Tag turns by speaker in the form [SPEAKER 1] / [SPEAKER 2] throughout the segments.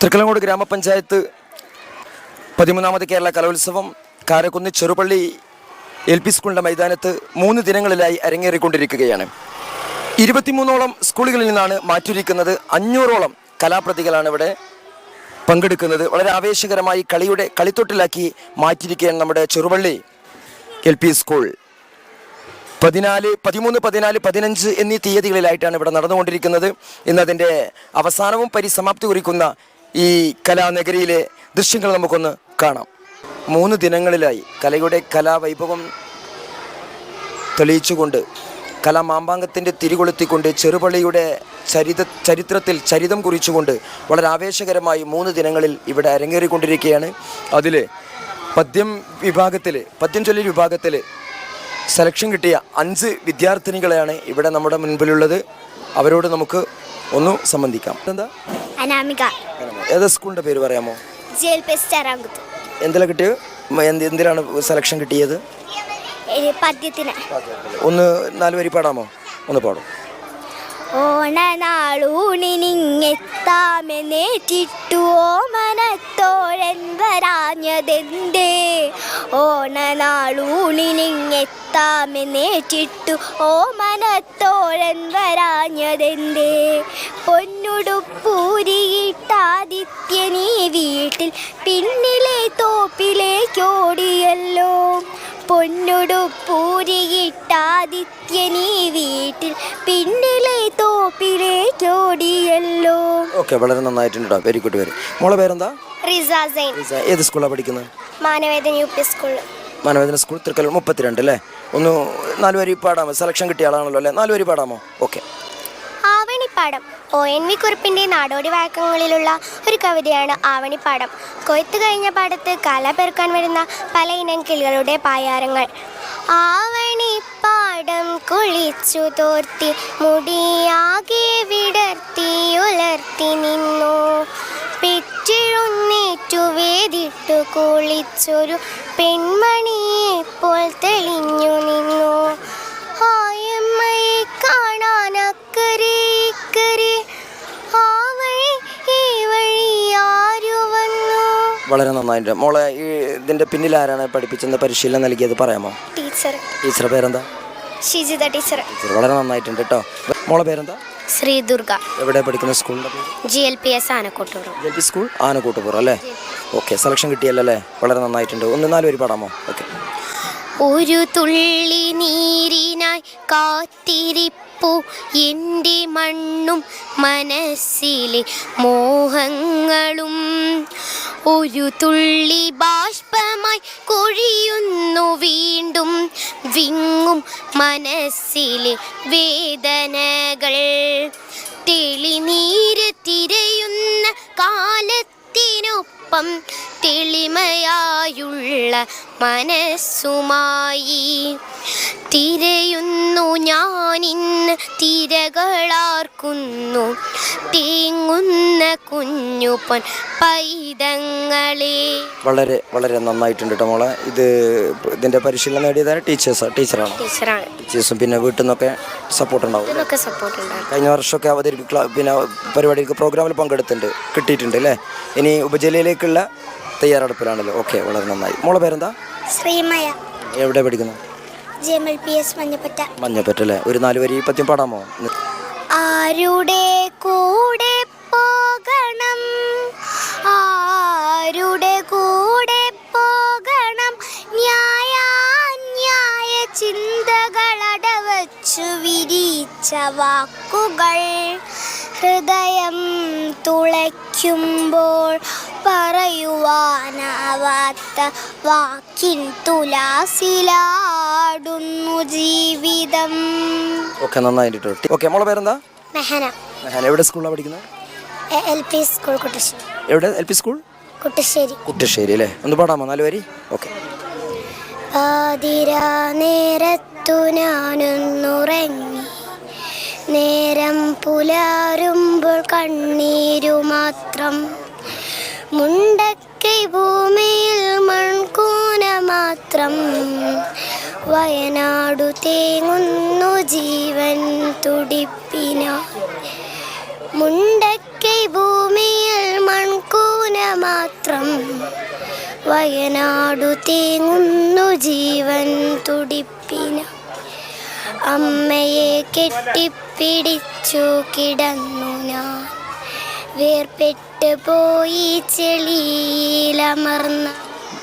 [SPEAKER 1] തൃക്കലങ്കോട് ഗ്രാമപഞ്ചായത്ത് പതിമൂന്നാമത് കേരള കലോത്സവം Karakunnu Cherupally L P സ്കൂളിന്റെ മൈതാനത്ത് മൂന്ന് ദിനങ്ങളിലായി അരങ്ങേറിക്കൊണ്ടിരിക്കുകയാണ്. ഇരുപത്തിമൂന്നോളം സ്കൂളുകളിൽ നിന്നാണ് മാറ്റിയിരിക്കുന്നത്. അഞ്ഞൂറോളം കലാപ്രതികളാണ് ഇവിടെ പങ്കെടുക്കുന്നത്. വളരെ ആവേശകരമായി കളിയുടെ കളിത്തൊട്ടിലാക്കി മാറ്റിയിരിക്കുകയാണ് നമ്മുടെ ചെറുപള്ളി എൽ പി സ്കൂൾ. പതിനാല് പതിമൂന്ന് പതിനാല് പതിനഞ്ച് എന്നീ തീയതികളിലായിട്ടാണ് ഇവിടെ നടന്നുകൊണ്ടിരിക്കുന്നത്. ഇന്ന് അതിന്റെ അവസാനവും പരിസമാപ്തി കുറിക്കുന്ന ഈ കലാനഗരിയിലെ ദൃശ്യങ്ങൾ നമുക്കൊന്ന് കാണാം. മൂന്ന് ദിനങ്ങളിലായി കലയുടെ കലാവൈഭവം തെളിയിച്ചുകൊണ്ട് കലാമാമ്പാങ്കത്തിന്റെ തിരികൊളുത്തിക്കൊണ്ട് ചെറുപള്ളിയുടെ ചരിത ചരിത്രത്തിൽ ചരിതം കുറിച്ചുകൊണ്ട് വളരെ ആവേശകരമായി മൂന്ന് ദിനങ്ങളിൽ ഇവിടെ അരങ്ങേറിക്കൊണ്ടിരിക്കുകയാണ്. അതിൽ പദ്യം വിഭാഗത്തിൽ പദ്യം ചൊല്ലി വിഭാഗത്തിൽ സെലക്ഷൻ കിട്ടിയ അഞ്ച് വിദ്യാർത്ഥിനികളെയാണ് ഇവിടെ നമ്മുടെ മുൻപിലുള്ളത്. അവരോട് നമുക്ക് ഒന്ന് സംബന്ധിക്കാം. എന്താ
[SPEAKER 2] അനാമിക.
[SPEAKER 1] ഏതാ സ്കൂളിന്റെ പേര് പറയാമോ? എന്തെല്ലാം കിട്ടിയത്? എന്തിനാണ് എന്തിലാണ് സെലക്ഷൻ കിട്ടിയത്?
[SPEAKER 2] പദ്യത്തിന്.
[SPEAKER 1] ഒന്ന് നാല് വരി പാടാമോ? ഒന്ന് പാടും.
[SPEAKER 2] ഓണനാളൂണിനിങ്ങെത്താമെന്നേറ്റിട്ടു ഓമനത്തോഴൻ വരാഞ്ഞതെന്തേ? ഓണനാളൂണിനിങ്ങെത്താമെന്നേറ്റിട്ടു ഓമനത്തോഴൻ വരാഞ്ഞതെന്തേ? പൊന്നുടുപ്പൂരിയിട്ടാദിത്യനീ പൊന്നുടുപ്പൂരിയിട്ടാദിത്യനീ വീട്ടിൽ പിന്നിലെ തോപ്പിലേക്കോടിയല്ലോ
[SPEAKER 1] ഓക്കെ വളരെ നന്നായിട്ടുണ്ട്? കേട്ടോ വെരി ഗുഡ് വെരി മോളെ പേരെന്താ?
[SPEAKER 2] റിസാസൈൻ
[SPEAKER 1] റിസ, ഏത് സ്കൂളാണ് പഠിക്കുന്നത്?
[SPEAKER 2] മാനവേദന യു പി സ്കൂളിൽ
[SPEAKER 1] മാനവേദന സ്കൂൾ തൃക്കൽ മുപ്പത്തിരണ്ട് അല്ലേ? ഒന്ന് നാല് വരി പാടാമോ? സെലക്ഷൻ കിട്ടിയ ആളാണല്ലോ അല്ലേ? നാല് വരി പാടാമോ? Okay
[SPEAKER 2] Avanippadam. O N V കുറിപ്പിന്റെ നാടോടി വഴക്കങ്ങളിലുള്ള ഒരു കവിതയാണ് ആവണിപ്പാടം. കൊയ്ത്തു കഴിഞ്ഞ പാടത്ത് കല പെറുക്കാൻ വരുന്ന പല ഇനം കിളികളുടെ പായാരങ്ങൾ. ആവണിപ്പാടം കുളിച്ചു തോർത്തി മുടിയാകെ വിടർത്തി ഉലർത്തി നിന്നു. പെറ്റിഴുന്നേറ്റു വേദിട്ടു കുളിച്ചൊരു പെൺമണിയെ പോൽ തെളിഞ്ഞു നിന്നു. കാണാനക്കരെ ഇക്കരെ.
[SPEAKER 1] വളരെ നന്നായിട്ടുണ്ട് മോളെ ഈ ഇതിന്റെ പിന്നിൽ ആരാണ് പഠിപ്പിച്ചെന്ന് പരിശീലനം നൽകിയത് പറയാമോ?
[SPEAKER 2] ടീച്ചർ.
[SPEAKER 1] ടീച്ചറുടെ പേരെന്താ?
[SPEAKER 2] ഷിജിത ടീച്ചർ.
[SPEAKER 1] ടീച്ചർ വളരെ നന്നായിട്ടുണ്ട് കേട്ടോ മോളെ പേരെന്താ?
[SPEAKER 2] ശ്രീ ദുർഗ.
[SPEAKER 1] എവിടെ പഠിക്കുന്ന സ്കൂളിന്റെ പേര്?
[SPEAKER 2] G L P S Anakkottur
[SPEAKER 1] L P school Anakkoottupuram അല്ലേ? ഓക്കെ സെലക്ഷൻ കിട്ടിയല്ലോ അല്ലേ? വളരെ നന്നായിട്ടുണ്ട്. ഒന്ന് നാല് വരി പാടാമോ? ഓക്കെ.
[SPEAKER 2] ഒരു തുള്ളി നീരിനായി കാത്തിരിപ്പു. എന്റെ മണ്ണും മനസ്സിലെ മോഹങ്ങളും. ഒരു തുള്ളി ബാഷ്പമായി കൊഴിയുന്നു വീണ്ടും. വിങ്ങും മനസ്സിലെ വേദനകൾ. തെളിനീര് തിരയുന്ന കാലത്തിനൊപ്പം തെളിമയായുള്ള മനസ്സുമായി തിരയുന്നു ഞാനിന്ന് തിരകളാർക്കുന്നു. തേങ്ങുന്ന കുഞ്ഞുപൊൻ പൈതങ്ങളെ.
[SPEAKER 1] വളരെ വളരെ നന്നായിട്ടുണ്ട് കേട്ടോ മോളെ. ഇത് ഇതിന്റെ പരിശീലനം നേടിയതാണ് ടീച്ചേഴ്സ് ടീച്ചറാണ്.
[SPEAKER 2] ടീച്ചറാണ്.
[SPEAKER 1] ടീച്ചേഴ്സും പിന്നെ വീട്ടിൽ നിന്നൊക്കെ സപ്പോർട്ട് ഉണ്ടാവും
[SPEAKER 2] സപ്പോർട്ട് ഉണ്ടാവും
[SPEAKER 1] കഴിഞ്ഞ വർഷമൊക്കെ അവതരിപ്പിക്കുക പിന്നെ പരിപാടിക്ക് പ്രോഗ്രാമിൽ പങ്കെടുത്തിട്ടുണ്ട് കിട്ടിയിട്ടുണ്ട് അല്ലേ? ഇനി ഉപജില്ലയിലേക്കുള്ള തയ്യാറെടുപ്പിലാണല്ലോ. ഓക്കെ വളരെ നന്നായി. മോളെ പേരെന്താ?
[SPEAKER 2] ശ്രീമയ.
[SPEAKER 1] എവിടെ പഠിക്കുന്നു?
[SPEAKER 2] J M L P S Manjappatta.
[SPEAKER 1] Manjappatta അല്ലേ? ഒരു നാല് വരി പദ്യം പാടാമോ?
[SPEAKER 2] ആരുടെ കൂടെ പോകണം? ആരുടെ കൂടെ പോകണം? ന്യായാന്യായ ചിന്തകളടവച്ചു വിരിച്ച വാക്കുകൾ ഹൃദയം തുളയ്ക്കുമ്പോൾ പറയുവാനാവാത്ത വാക്കിൻ തുലാസിലാടുന്നു ജീവിതം.
[SPEAKER 1] ഓക്കെ നന്നായിട്ട് ഓക്കെ മോളെ പേരെന്താ?
[SPEAKER 2] മെഹന.
[SPEAKER 1] മെഹന എവിടെ സ്കൂളിലാണ് പഠിക്കുന്നത്
[SPEAKER 2] എൽ പി സ്കൂൾ കുട്ടശ്ശേരി.
[SPEAKER 1] എവിടെ? L P school?
[SPEAKER 2] Kuttassery.
[SPEAKER 1] Kuttassery അല്ലേ? ഒന്ന് പാടാമോ നാല് വരി? ഓക്കെ.
[SPEAKER 2] പാതിരാ നേരത്തു ഞാനൊന്നുറങ്ങി. നേരം പുലരുമ്പോൾ കണ്ണീരു മാത്രം മുണ്ടക്കൈ ഭൂമിയിൽ മൺകൂന മാത്രം. വയനാടു തേങ്ങുന്നു ജീവൻ തുടിപ്പിന. മുണ്ടക്കൈ ഭൂമിയിൽ മൺകൂന
[SPEAKER 3] മാത്രം. വയനാടു തേങ്ങുന്നു ജീവൻ തുടിപ്പിന. അമ്മയെ കെട്ടിപ്പിടിച്ചു കിടന്നു ഞാൻ. വേർപെട്ട് പോയി ചെളിയിലമർന്ന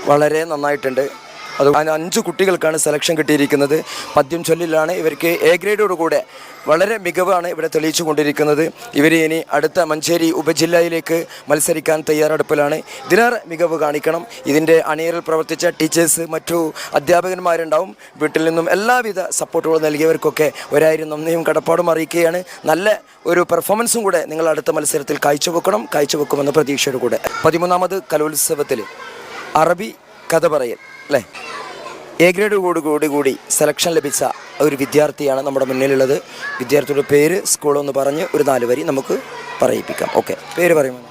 [SPEAKER 1] വളരെ നന്നായിട്ടുണ്ട്. അത് അഞ്ച് കുട്ടികൾക്കാണ് സെലക്ഷൻ കിട്ടിയിരിക്കുന്നത്. പദ്യം ചൊല്ലിലാണ് ഇവർക്ക് എ ഗ്രേഡോട് കൂടെ വളരെ മികവാണ് ഇവിടെ തെളിയിച്ചു കൊണ്ടിരിക്കുന്നത്. ഇവർ ഇനി അടുത്ത മഞ്ചേരി ഉപജില്ലയിലേക്ക് മത്സരിക്കാൻ തയ്യാറെടുപ്പിലാണ്. ഇതിലേറെ മികവ് കാണിക്കണം. ഇതിന്റെ അണിയറിൽ പ്രവർത്തിച്ച ടീച്ചേഴ്സ് മറ്റു അധ്യാപകന്മാരുണ്ടാവും. വീട്ടിൽ നിന്നും എല്ലാവിധ സപ്പോർട്ടുകളും നൽകിയവർക്കൊക്കെ ഒരായിരം നന്ദിയും കടപ്പാടും അറിയിക്കുകയാണ്. നല്ല ഒരു പെർഫോമൻസും കൂടെ നിങ്ങൾ അടുത്ത മത്സരത്തിൽ കാഴ്ചവെക്കണം. കാഴ്ചവെക്കുമെന്ന പ്രതീക്ഷയോട് കൂടെ പതിമൂന്നാമത് കലോത്സവത്തിൽ അറബി കഥ പറയൽ. അല്ലേ? എ ഗ്രേഡ് കൂടി കൂടി കൂടി സെലക്ഷൻ ലഭിച്ച ഒരു വിദ്യാർത്ഥിയാണ് നമ്മുടെ മുന്നിലുള്ളത്. വിദ്യാർത്ഥിയുടെ പേര് സ്കൂളൊന്ന് പറഞ്ഞ് ഒരു നാല് വരി നമുക്ക് പറയിപ്പിക്കാം. ഓക്കെ പേര് പറയുമോ?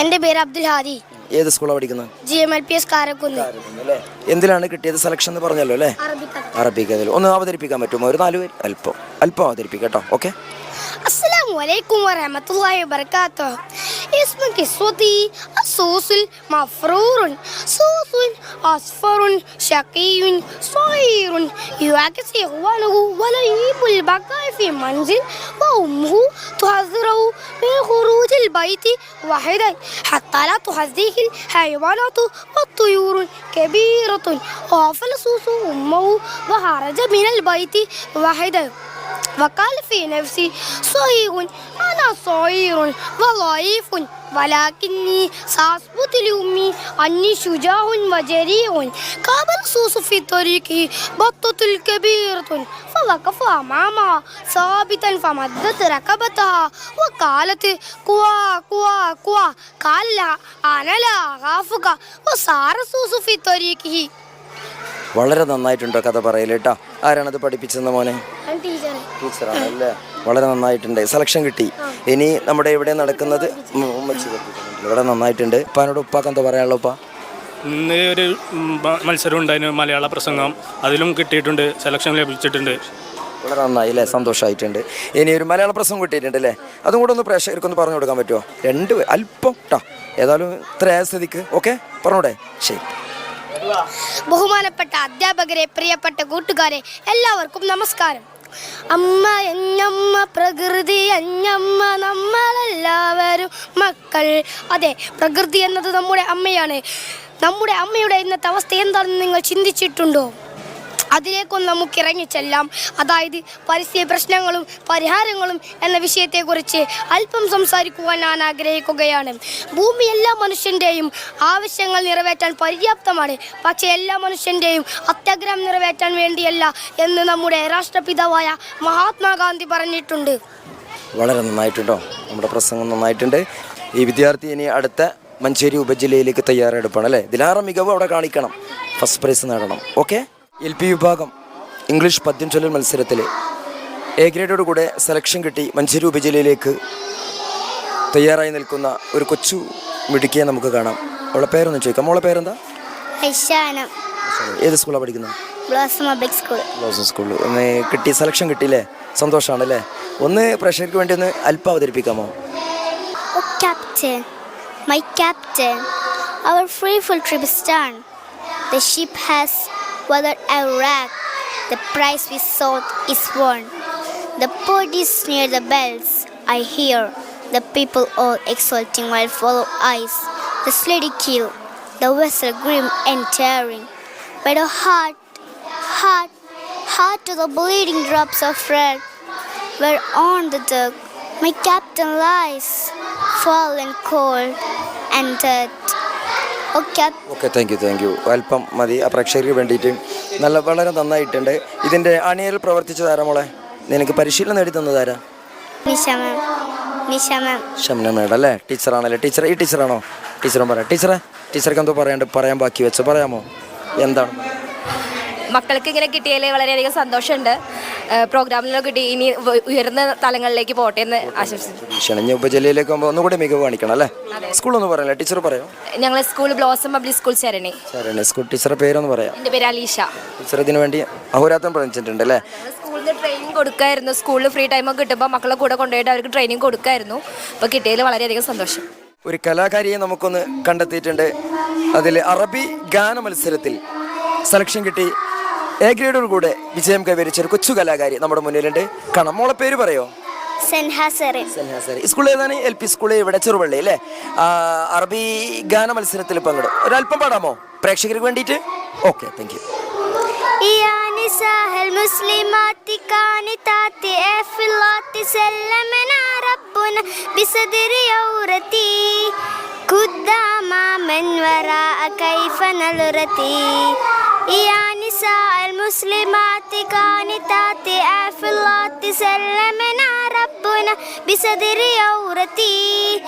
[SPEAKER 3] എന്റെ പേര് അബ്ദുൽ ഹാദി.
[SPEAKER 1] ഏത് സ്കൂളാണ് പഠിക്കുന്നത്?
[SPEAKER 3] G M L P S Karakkunnu.
[SPEAKER 1] അല്ലേ? എന്തിലാണ് കിട്ടിയത് സെലക്ഷൻ എന്ന് പറഞ്ഞല്ലോ അല്ലേ?
[SPEAKER 3] അറബിക്കതിൽ
[SPEAKER 1] അറബിക്ക് ഒന്ന് അവതരിപ്പിക്കാൻ പറ്റുമോ? ഒരു നാല് പേര് അല്പം. അല്പം അവതരിപ്പിക്കാം കേട്ടോ. ഓക്കെ
[SPEAKER 3] السلام عليكم ورحمة الله وبركاته. اسم قصتي الصوص المفرور صوص أصفر شقي صغير يعكس إخوانه وليب البقاء في منزل وأمه تحذره من خروج البيت وحدا حتى لا تحذيه الحيوانات والطيور كبيرة. وغفل صوص أمه وخرج من البيت وحدا وقال في نفسي صحيح أنا صغير وضعيف ولكني سأثبت لأمي أني شجاع وجريء قابل صوص في طريقه بطة كبيرة فوقف أمامها ثابتا فمدت ركبتها وقالت كوا كوا كوا قال لها أنا لا أخافك وصار صوص في طريقه
[SPEAKER 1] വളരെ നന്നായിട്ടുണ്ടോ കഥ പറയൽ കേട്ടോ ആരാണത് പഠിപ്പിച്ചെന്ന മോനെ? ടീച്ചറാണ് അല്ലേ? വളരെ നന്നായിട്ടുണ്ട്. സെലക്ഷൻ കിട്ടി. ഇനി നമ്മുടെ ഇവിടെ നടക്കുന്നത്. ഇവിടെ നന്നായിട്ടുണ്ട്. ഉപ്പാനോട് ഉപ്പാക്ക് എന്താ പറയാനുള്ള ഉപ്പ?
[SPEAKER 4] ഇന്ന് ഒരു മത്സരം ഉണ്ടായിരുന്നു. മലയാള പ്രസംഗം. അതിലും കിട്ടിയിട്ടുണ്ട്. സെലക്ഷൻ ലഭിച്ചിട്ടുണ്ട്.
[SPEAKER 1] വളരെ നന്നായി അല്ലേ? സന്തോഷമായിട്ടുണ്ട്. ഇനി ഒരു മലയാള പ്രസംഗം കിട്ടിയിട്ടുണ്ട് അല്ലേ? അതും കൂടെ ഒന്ന് പ്രേക്ഷകർക്കൊന്ന് പറഞ്ഞു കൊടുക്കാൻ പറ്റുമോ? രണ്ട് അല്പം കേട്ടോ ഏതായാലും ഇത്ര ആയ സ്ഥിതിക്ക്. ഓക്കെ? പറഞ്ഞൂടെ? ശരി.
[SPEAKER 3] ബഹുമാനപ്പെട്ട അധ്യാപകരെ പ്രിയപ്പെട്ട കൂട്ടുകാരെ എല്ലാവർക്കും നമസ്കാരം. അമ്മ എന്നമ്മ പ്രകൃതി അഞ്ഞമ്മ നമ്മളെല്ലാവരും മക്കൾ. അതെ പ്രകൃതി എന്നത് നമ്മുടെ അമ്മയാണ്. നമ്മുടെ അമ്മയുടെ ഇന്നത്തെ അവസ്ഥ എന്താണെന്ന് നിങ്ങൾ ചിന്തിച്ചിട്ടുണ്ടോ? അതിലേക്കൊന്ന് നമുക്ക് ഇറങ്ങിച്ചെല്ലാം അതായത് പരിസ്ഥിതി പ്രശ്നങ്ങളും പരിഹാരങ്ങളും എന്ന വിഷയത്തെക്കുറിച്ച് അല്പം സംസാരിക്കുവാൻ ഞാൻ ആഗ്രഹിക്കുകയാണ്. ഭൂമി എല്ലാ മനുഷ്യന്റെയും ആവശ്യങ്ങൾ നിറവേറ്റാൻ പര്യാപ്തമാണ്. പക്ഷേ എല്ലാ മനുഷ്യന്റെയും അത്യാഗ്രഹം നിറവേറ്റാൻ വേണ്ടിയല്ല എന്ന് നമ്മുടെ രാഷ്ട്രപിതാവായ മഹാത്മാഗാന്ധി പറഞ്ഞിട്ടുണ്ട്.
[SPEAKER 1] വളരെ നന്നായിട്ടുണ്ടോ? നമ്മുടെ പ്രസംഗം നന്നായിട്ടുണ്ട്. ഈ വിദ്യാർത്ഥി ഇനി അടുത്ത മഞ്ചേരി ഉപജില്ലയിലേക്ക് തയ്യാറെടുപ്പാണ് അല്ലേ? ദിലാറ മികവ് അവിടെ കാണിക്കണം. ഫസ്റ്റ് പ്രൈസ് നേടണം. ഓക്കെ എൽ പി വിഭാഗം ഇംഗ്ലീഷ് പദ്യം ചൊല്ലൽ മത്സരത്തിൽ എ ഗ്രേഡോട് കൂടെ സെലക്ഷൻ കിട്ടി മഞ്ചേരി ഉപജില്ലയിലേക്ക് തയ്യാറായി നിൽക്കുന്ന ഒരു കൊച്ചു മിടുക്കിയെ നമുക്ക് കാണാം. അവളെ പേരൊന്ന് ചോദിക്കാം. അവളെ പേരെന്താ? ഏത് സ്കൂളാണ് പഠിക്കുന്നത്
[SPEAKER 3] ബ്ലോസം സ്കൂൾ.
[SPEAKER 1] ഒന്ന് കിട്ടി സെലക്ഷൻ കിട്ടിയില്ലേ? സന്തോഷമാണ് അല്ലേ ഒന്ന് പ്രേക്ഷകർക്ക് വേണ്ടി ഒന്ന് അല്പം അവതരിപ്പിക്കാമോ?
[SPEAKER 3] Oh, my Captain, our fearful trip is done. The ship has a wreck. The prize we sought is won. The is near the bells. I hear the people all exulting while follow eyes. The sleety keel, the vessel grim and tearing. But a heart, heart, heart to the bleeding drops of red where on the deck my captain lies, fallen cold and dead.
[SPEAKER 1] Okay. Thank you thank you അല്പം മതി ആ പ്രേക്ഷകർക്ക് വേണ്ടിയിട്ട്. നല്ല വളരെ നന്നായിട്ടുണ്ട്. ഇതിന്റെ അണിയൽ പ്രവർത്തിച്ചതാരാ മോളെ? നിനക്ക് പരിശീലനം നേടി
[SPEAKER 3] തന്നത് ആരാ.
[SPEAKER 1] ഷംന മേഡം അല്ലേ? ടീച്ചറാണല്ലേ ടീച്ചർ ഈ ടീച്ചറാണോ? ടീച്ചറും പറയാം ടീച്ചറെ ടീച്ചർക്ക് എന്തോ പറയാണ്ട് പറയാൻ ബാക്കി വെച്ച്. പറയാമോ? എന്താണ്?
[SPEAKER 5] മക്കൾക്ക് ഇങ്ങനെ കിട്ടിയതിൽ വളരെയധികം സന്തോഷമുണ്ട്. പ്രോഗ്രാമിലൊക്കെ കിട്ടി. ഇനി ഉയർന്ന തലങ്ങളിലേക്ക് പോട്ടെ എന്ന് ആശംസിച്ചു
[SPEAKER 1] ക്ഷണിഞ്ഞ ഉപജില്ലയിലേക്ക് പോകുമ്പോൾ ഒന്നുകൂടി മികവ് കാണിക്കണം അല്ലേ? സ്കൂൾ ഒന്ന് പറയാം ടീച്ചർ പറയോ?
[SPEAKER 5] ഞങ്ങൾ സ്കൂൾ ബ്ലോസം പബ്ലിക് സ്കൂൾ ചരണി
[SPEAKER 1] ശരി സ്കൂൾ ടീച്ചറെ പേരൊന്ന് പറയാം.
[SPEAKER 5] എന്റെ പേര് അലീഷ.
[SPEAKER 1] ടീച്ചർ ഇതിനു വേണ്ടി അഹോരാത്രം പ്രവർത്തിച്ചിട്ടുണ്ട് അല്ലേ?
[SPEAKER 5] സ്കൂളിൽ ട്രെയിനിങ് കൊടുക്കായിരുന്നു. സ്കൂളിൽ ഫ്രീ ടൈമൊക്കെ കിട്ടുമ്പോൾ മക്കളെ കൂടെ കൊണ്ടുപോയിട്ട് അവർക്ക് ട്രെയിനിങ് കൊടുക്കായിരുന്നു. അപ്പോൾ കിട്ടിയതിൽ വളരെയധികം സന്തോഷം.
[SPEAKER 1] ഒരു കലാകാരിയെ നമുക്കൊന്ന് കണ്ടെത്തിയിട്ടുണ്ട്. അതിൽ അറബി ഗാന മത്സരത്തിൽ സെലക്ഷൻ കിട്ടി. എ ഗ്രേഡോട് കൂടെ വിജയം കൈവരിച്ച ഒരു കൊച്ചു കലാകാരി നമ്മുടെ മുന്നിലുണ്ട് കാണാം മോളെ പേര് പറയോ
[SPEAKER 2] സെൻഹാസറിൻ
[SPEAKER 1] സന്യാസരി സ്കൂൾ ഏതാണ് എൽ പി സ്കൂൾ ഇവിടെ ചെറുപള്ളി അല്ലേ ആ, അറബി ഗാന മത്സരത്തിൽ പങ്കെടുക്കും ഒരല്പം പാടാമോ പ്രേക്ഷകർക്ക് വേണ്ടിയിട്ട് ഓക്കെ താങ്ക് യു
[SPEAKER 2] يا نساء المسلمات كانتات افلات سلمنا ربنا بصدر عورتي قدام من وراء كيف نلرتي يا نساء المسلمات كانتات افلات سلمنا ربنا بصدر عورتي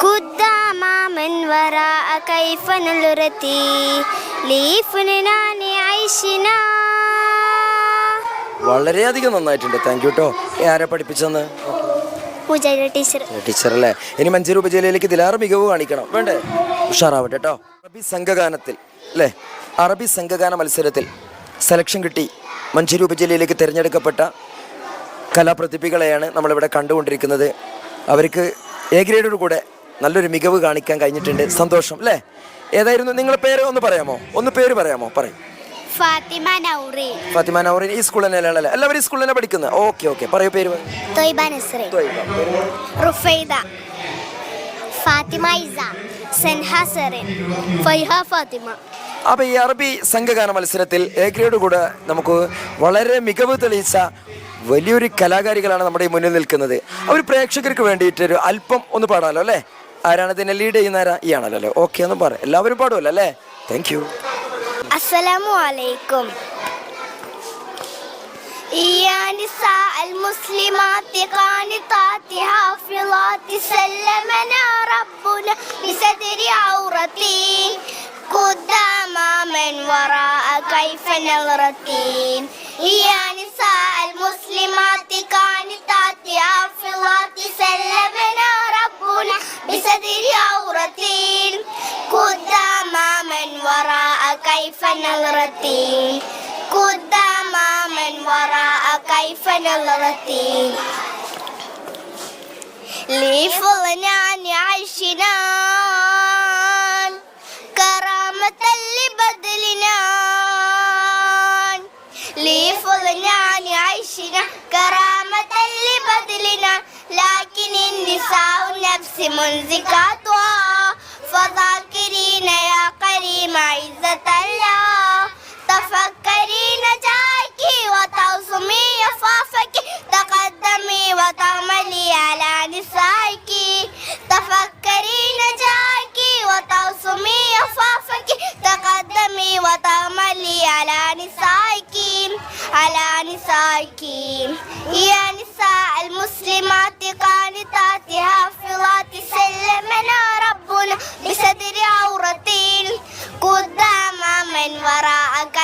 [SPEAKER 2] قدام من وراء كيف نلرتي ليفنان عيشنا
[SPEAKER 1] വളരെയധികം നന്നായിട്ടുണ്ട് താങ്ക് യു കേട്ടോ ആരെ പഠിപ്പിച്ചെന്ന്
[SPEAKER 2] മുജാഹിദ ടീച്ചർ
[SPEAKER 1] ടീച്ചർ അല്ലേ ഇനി മഞ്ചേരി ഉപജില്ലയിലേക്ക് ദിലാറ് മികവ് കാണിക്കണം വേണ്ടേ ഉഷാറാവട്ടെ കേട്ടോ അറബി സംഘഗാനത്തിൽ അല്ലേ അറബി സംഘഗാന മത്സരത്തിൽ സെലക്ഷൻ കിട്ടി. മഞ്ചേരി ഉപജില്ലയിലേക്ക് തിരഞ്ഞെടുക്കപ്പെട്ട കലാപ്രതിഭകളെയാണ് നമ്മളിവിടെ കണ്ടുകൊണ്ടിരിക്കുന്നത്. അവർക്ക് എ ഗ്രേഡോട് കൂടെ നല്ലൊരു മികവ് കാണിക്കാൻ കഴിഞ്ഞിട്ടുണ്ട്. സന്തോഷം അല്ലേ? ഏതായിരുന്നു നിങ്ങളുടെ പേര്? ഒന്ന് പറയാമോ? ഒന്ന് പേര് പറയാമോ? പറയും.
[SPEAKER 2] ഫാത്തിമ നൗറി.
[SPEAKER 1] ഫാത്തിമ നൗറിൻ ഈ സ്കൂളിൽ തന്നെയല്ലേ എല്ലാവരും ഈ സ്കൂളിൽ തന്നെ പഠിക്കുന്നത്. Okay okay. പറയൂ പേര്
[SPEAKER 2] റുഫൈദ. ഫാത്തിമ ഇസ. സെൻഹ സെറിൻ. ഫൈഹ ഫാത്തിമ.
[SPEAKER 1] അപ്പൊ ഈ അറബി സംഘഗാന മത്സരത്തിൽ എ ഗ്രേഡ് കൂടെ നമുക്ക് വളരെ മികവ് തെളിയിച്ച വലിയൊരു കലാകാരികളാണ് നമ്മുടെ ഈ മുന്നിൽ നിൽക്കുന്നത് അവർ പ്രേക്ഷകർക്ക് വേണ്ടിയിട്ട് ഒരു അല്പം ഒന്ന് പാടാലോ അല്ലേ ആരാണ് ഇതിനെ ലീഡ് ചെയ്യുന്ന ആരാ ഈ ആണല്ലോ അല്ലേ ഓക്കെ ഒന്ന് പറ എല്ലാവരും പാടുമല്ലോ അല്ലേ താങ്ക് യു
[SPEAKER 2] അസ്സലാമു അലൈക്കും يا نساء المسلمات قانتات حافظات سلمنا ربنا بستر عورتي قدام من وراء كيف نظرتي يا نساء المسلمات قانتات حافظات سلمنا ربنا بستر عورتي قدام من وراء كيف نظرتي قدام من وراء كيف نظرتي لفضلان عيشنا كرامة لبدلنا لفضلان عيشنا كرامة لبدلنا لكن النساء نفس منزكاتها. فذاكرين يا كريم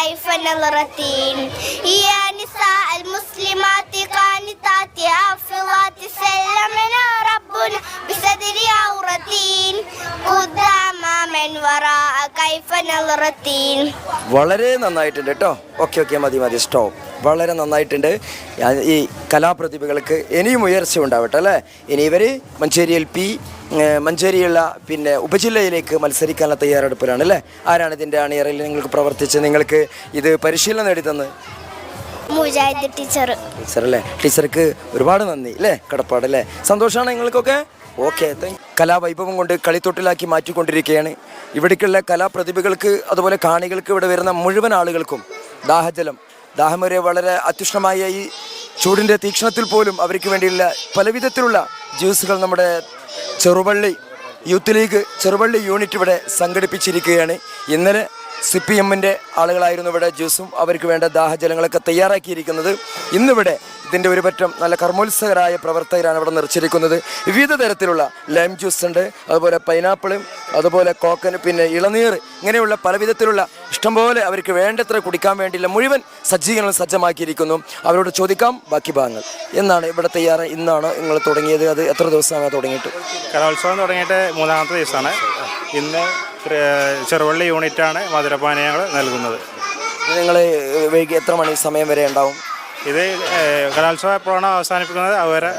[SPEAKER 2] كيف نظرتين يا نساء المسلمات قانتات حافظات سلمنا بصدر عورتين قدام من وراء كيف نظرتين
[SPEAKER 1] വളരെ നന്നായിട്ടുണ്ട് കേട്ടോ ഓക്കെ ഓക്കെ മതി മതി സ്റ്റോപ്പ് വളരെ നന്നായിട്ടുണ്ട് ഞാൻ ഈ കലാപ്രതിഭകൾക്ക് ഇനിയും ഉയർച്ച ഉണ്ടാവട്ടെ അല്ലേ ഇനി ഇവർ മഞ്ചേരി എൽ പി മഞ്ചേരിയുള്ള പിന്നെ ഉപജില്ലയിലേക്ക് മത്സരിക്കാനുള്ള തയ്യാറെടുപ്പിലാണ് അല്ലേ ആരാണ് ഇതിൻ്റെ അണിയറയിൽ നിങ്ങൾക്ക് പ്രവർത്തിച്ച് നിങ്ങൾക്ക് ഇത് പരിശീലനം നേടിത്തന്ന്
[SPEAKER 2] മുജാഹിദ് ടീച്ചർ
[SPEAKER 1] ടീച്ചർ അല്ലേ ടീച്ചർക്ക് ഒരുപാട് നന്ദി അല്ലേ കടപ്പാട് അല്ലേ സന്തോഷമാണ് നിങ്ങൾക്കൊക്കെ ഓക്കെ കലാവൈഭവം കൊണ്ട് കളിത്തൊട്ടിലാക്കി മാറ്റിക്കൊണ്ടിരിക്കുകയാണ്. ഇവിടേക്കുള്ള കലാപ്രതിഭകൾക്ക് അതുപോലെ കാണികൾക്ക് ഇവിടെ വരുന്ന മുഴുവൻ ആളുകൾക്കും ദാഹജലം. ദാഹം വരെ വളരെ അത്യുഷ്ണമായ ഈ ചൂടിന്റെ തീക്ഷണത്തിൽ പോലും അവർക്ക് വേണ്ടിയുള്ള പലവിധത്തിലുള്ള ജ്യൂസുകൾ നമ്മുടെ Cherupalli Youth League Cherupalli unit ഇവിടെ സംഘടിപ്പിച്ചിരിക്കുകയാണ്. ഇന്നലെ സി പി എമ്മിന്റെ ആളുകളായിരുന്നു ഇവിടെ ജ്യൂസും അവർക്ക് വേണ്ട ദാഹജലങ്ങളൊക്കെ തയ്യാറാക്കിയിരിക്കുന്നത്. ഇന്നിവിടെ ഇതിന്റെ ഒരു പറ്റം നല്ല കർമ്മോത്സകരായ പ്രവർത്തകരാണ് ഇവിടെ നിറച്ചിരിക്കുന്നത് വിവിധ തരത്തിലുള്ള ലൈം ജ്യൂസ് ഉണ്ട് അതുപോലെ പൈനാപ്പിളും അതുപോലെ കോക്കന് പിന്നെ ഇളനീർ ഇങ്ങനെയുള്ള പലവിധത്തിലുള്ള ഇഷ്ടംപോലെ അവർക്ക് വേണ്ടത്ര കുടിക്കാൻ വേണ്ടിയുള്ള മുഴുവൻ സജ്ജീകരണം സജ്ജമാക്കിയിരിക്കുന്നു. അവരോട് ചോദിക്കാം ബാക്കി ഭാഗങ്ങൾ. എന്നാണ് ഇവിടെ തയ്യാറ് ഇന്നാണ് നിങ്ങൾ തുടങ്ങിയത്? അത് എത്ര ദിവസമാണ് തുടങ്ങിയിട്ട്?
[SPEAKER 6] കലോത്സവം തുടങ്ങിയിട്ട് മൂന്നാമത്തെ ദിവസമാണ്. ഇന്ന് ചെറുവള്ളി യൂണിറ്റാണ് മധുരപാനീയങ്ങൾ നൽകുന്നത്.
[SPEAKER 1] നിങ്ങൾ വൈകി എത്ര മണി സമയം വരെ ഉണ്ടാവും?
[SPEAKER 6] ഇത് കലോത്സവ എപ്പോഴാണോ അവസാനിപ്പിക്കുന്നത് അവരെ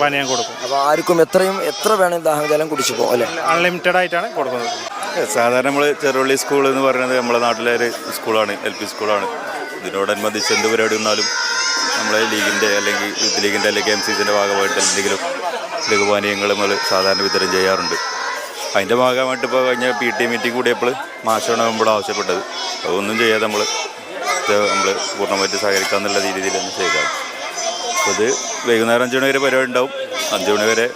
[SPEAKER 6] പാനീയം കൊടുക്കും.
[SPEAKER 1] അപ്പോൾ ആർക്കും എത്രയും എത്ര വേണമെങ്കിലും ദാഹജലം കുടിച്ചു പോകും അല്ലേ?
[SPEAKER 6] അൺലിമിറ്റഡ് ആയിട്ടാണ് കൊടുക്കുന്നത്.
[SPEAKER 7] സാധാരണ നമ്മൾ ചെറുവള്ളി സ്കൂൾ എന്ന് പറയുന്നത് നമ്മുടെ നാട്ടിലെ ഒരു സ്കൂളാണ് എൽ പി സ്കൂളാണ്. ഇതിനോടനുബന്ധിച്ച് എന്ത് പരിപാടി വന്നാലും നമ്മളെ ലീഗിന്റെ അല്ലെങ്കിൽ യൂത്ത് ലീഗിന്റെ അല്ലെങ്കിൽ എം സി സിന്റെ ഭാഗമായിട്ട് എന്തെങ്കിലും ലഘുപാനീയങ്ങൾ നമ്മൾ സാധാരണ വിതരണം ചെയ്യാറുണ്ട്. അതിന്റെ ഭാഗമായിട്ട് ഇപ്പോൾ കഴിഞ്ഞ പി ടി മീറ്റിംഗ് കൂടിയപ്പോൾ മാഷാണ് നമ്മൾ ആവശ്യപ്പെട്ടത്. അതൊന്നും ചെയ്യാതെ നമ്മൾ നമ്മൾ പൂർണമായിട്ട് സഹകരിക്കാമെന്നുള്ള രീതിയിൽ തന്നെ ചെയ്തതാണ് അപ്പോൾ ഇത് വൈകുന്നേരം അഞ്ച് മണി വരെ പരിപാടി ഉണ്ടാവും. അഞ്ച് മണി വരെ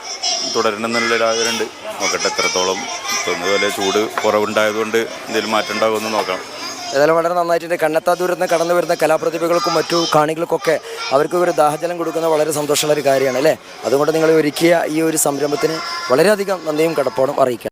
[SPEAKER 7] തുടരണം ആഗ്രഹം ആഗ്രഹമുണ്ട് നോക്കട്ടെ എത്രത്തോളം തോന്നുന്നതുപോലെ ചൂട് കുറവുണ്ടായതുകൊണ്ട് എന്തെങ്കിലും മാറ്റം ഉണ്ടാകുമെന്ന് നോക്കണം.
[SPEAKER 1] ഏതായാലും വളരെ നന്നായിട്ടുണ്ട്. കണ്ണത്താ ദൂരത്ത് നിന്ന് കടന്നു വരുന്ന കലാപ്രതിഭകൾക്കും മറ്റു കാണികൾക്കൊക്കെ അവർക്ക് ഒരു ദാഹജലം കൊടുക്കുന്ന വളരെ സന്തോഷമുള്ള ഒരു കാര്യമാണ് അല്ലേ? അതുകൊണ്ട് നിങ്ങൾ ഒരുക്കിയ ഈ ഒരു സംരംഭത്തിന് വളരെയധികം നന്ദിയും കടപ്പാടും അറിയിക്കാം.